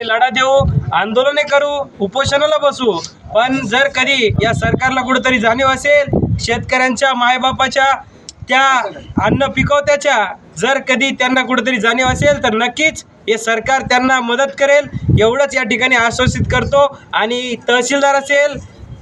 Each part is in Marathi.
लढा देऊ आंदोलने करू उपोषणाला बसू. पण जर कधी या सरकारला कुठेतरी जाणीव असेल शेतकऱ्यांच्या मायबापाच्या त्या अन्न पिकवत्याच्या जर कधी त्यांना कुठेतरी जाणीव असेल तर नक्कीच हे सरकार त्यांना मदत करेल. एवढंच या ठिकाणी आश्वासित करतो. आणि तहसीलदार असेल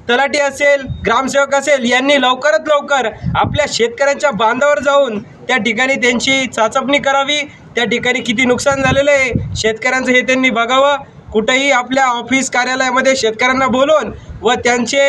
तलाठी असेल ग्रामसेवक असेल यांनी लवकरात लवकर आपल्या शेतकऱ्यांच्या बांधावर जाऊन त्या ठिकाणी त्यांची चाचपणी करावी. त्या ठिकाणी किती नुकसान झालेलं आहे? शेतकऱ्यांचं हे त्यांनी बघावं. कुठेही आपल्या ऑफिस कार्यालयामध्ये शेतकऱ्यांना बोलवून व त्यांचे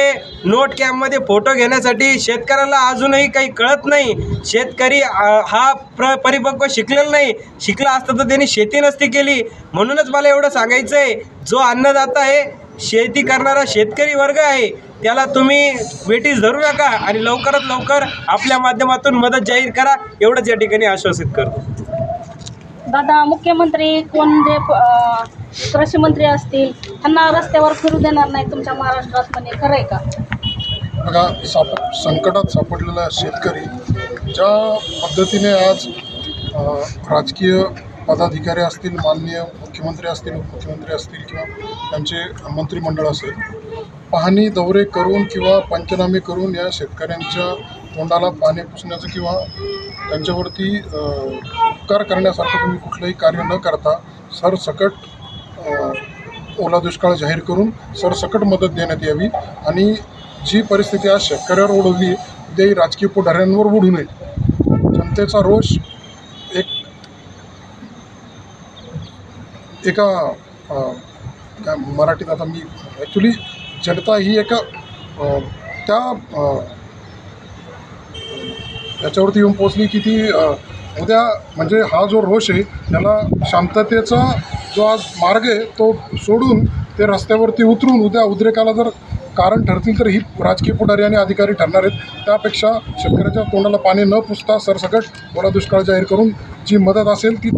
नोट कॅम्पमध्ये फोटो घेण्यासाठी शेतकऱ्याला अजूनही काही कळत नाही. शेतकरी हा प्र परिपक्व शिकलेला नाही. शिकला असता तर त्यांनी शेती नसती केली. म्हणूनच मला एवढं सांगायचं आहे जो अन्नदाता आहे शेती करणारा शेतकरी वर्ग आहे त्याला तुम्ही वेटीस धरू नका आणि लवकरात लवकर आपल्या माध्यमातून मदत जाहीर करा. एवढंच या ठिकाणी आश्वासित करतो. दादा मुख्यमंत्री कोण जे कृषी मंत्री असतील त्यांना रस्त्यावर फिरू देणार नाही तुमच्या महाराष्ट्रात म्हणे खरं आहे का? बघा साप संकटात सापडलेला शेतकरी ज्या पद्धतीने आज राजकीय पदाधिकारी असतील माननीय मुख्यमंत्री असतील उपमुख्यमंत्री असतील किंवा त्यांचे मंत्रिमंडळ असेल पाहणी दौरे करून किंवा पंचनामे करून या शेतकऱ्यांच्या तोंडाला पाणी पुसण्याचं किंवा त्यांच्यावरती उपकार करण्यासारखं तुम्ही कुठलंही कार्य न करता सरसकट ओला दुष्काळ जाहीर करून सरसकट मदत देण्यात यावी आणि जी परिस्थिती आज शेतकऱ्यावर ओढवली ते राजकीय पुढाऱ्यांवर ओढू नये. जनतेचा रोष एक एका काय मराठीत आता मी ॲक्च्युली जनता ही एका त्या याच्यावरती येऊन पोचली की ती उद्या म्हणजे हा जो रोष आहे त्याला शांततेचा जो आज मार्ग आहे तो सोडून ते रस्त्यावरती उतरून उद्या उद्रेकाला जर कारण ठरतील तर ही राजकीय पुढारी आणि अधिकारी ठरणार आहेत. त्यापेक्षा शेतकऱ्याच्या तोंडाला पाणी न पुसता सरसकट ओला दुष्काळ जाहीर करून जी मदत असेल ती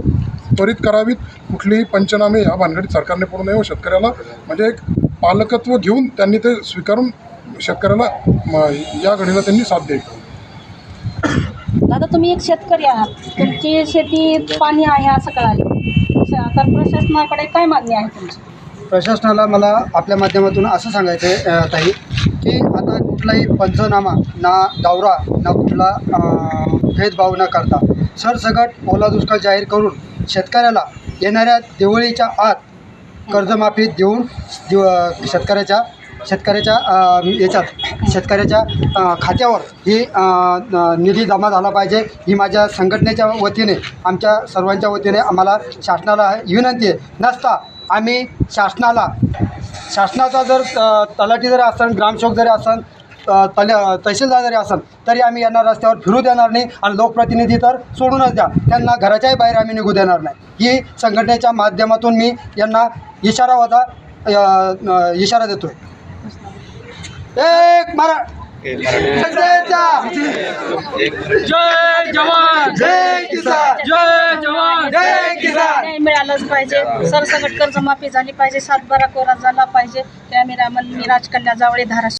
त्वरित करावीत. कुठलीही पंचनामे या भानगडीत सरकारने पडू नये व शेतकऱ्याला म्हणजे एक पालकत्व घेऊन त्यांनी ते स्वीकारून शेतकऱ्याला म, या घडीला त्यांनी साथ द्यावी. दादा तुम्ही एक शेतकरी आहात. तुमची शेती पाणी आहे असं कळाले. तर प्रशासनाकडे काय मागणी आहे तुमची? प्रशासनाला मला आपल्या माध्यमातून असं सांगायचं आहे अ, ताई की आता कुठलाही पंचनामा ना दौरा ना कुठला अ, भेदभाव न करता सरसकट ओला दुष्काळ जाहीर करून शेतकऱ्याला येणाऱ्या दिवाळीच्या आत कर्जमाफी देऊन दिव शेतकऱ्याच्या शेतकऱ्याच्या अ, याच्यात शेतकऱ्याच्या खात्यावर ही निधी जमा झाला पाहिजे. ही माझ्या संघटनेच्या वतीने आमच्या सर्वांच्या वतीने आम्हाला शासनाला विनंती आहे. नसता आम्ही शासनाला शासनाचा जर तलाठी जरी असन ग्रामसेवक जरी असन तल तले तहसीलदार जरी असन तरी आम्ही यांना रस्त्यावर फिरू देणार नाही आणि लोकप्रतिनिधी तर सोडूनच द्या. त्यांना घराच्याही बाहेर आम्ही निघू देणार नाही. ही संघटनेच्या माध्यमातून मी यांना इशारा होता इशारा देतो आहे एक मरा जय जवान! जय किसान! जय जवान! जय किसान! न्याय मिळालंच पाहिजे. सरसकट कर्जमाफी झाली पाहिजे. सातबारा कोरा झाला पाहिजे. कॅमेरामन मिराज कन्या जावळे धाराशिव